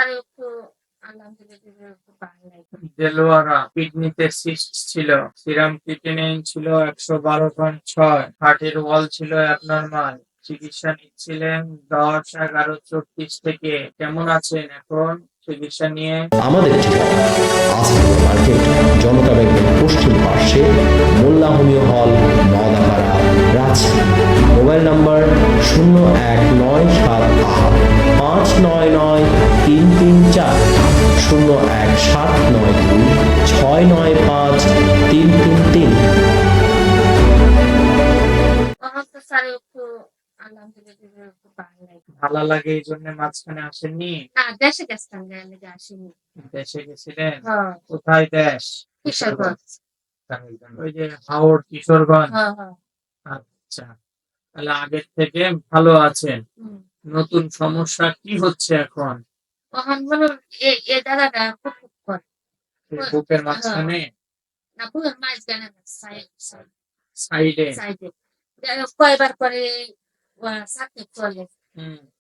Sir একটু দেলোয়ারা কিডনিতে cyst ছিল সিরাম ছিল একশো বারো পয়েন্ট ছয় হার্টের ওয়াল ছিল অ্যাবনর্মাল চিকিৎসা নিচ্ছিলেন দশ এগারো চব্বিশ থেকে। কেমন আছেন এখন? চিকিৎসা নিয়ে? আমাদের মার্কেট জনতা ব্যাংকের পশ্চিম পার্শ্বে মোল্লা হোমিও হল রাজশাহী। মোবাইল নাম্বার শূন্য এক নয় ছয় নয় পাঁচ তিন তিন তিন। ভালো লাগে এই জন্য মাঝখানে আসেননি? দেশে গেছিলাম আসিনি দেশে গেছিলেন? হ্যাঁ কোথায় দেশ? কিশোরগঞ্জ। ওই যে হাওড় কিশোরগঞ্জ? হ্যাঁ হ্যাঁ। আচ্ছা। তাহলে আগের থেকে ভালো আছেন। নতুন সমস্যা কি হচ্ছে এখন? তখন মনে এ এ দাদাটা খুব এই বুকের মাঝখানে না পুরো মাঝখানে সাইড সাইডে। কয়বার করে সাথে চলে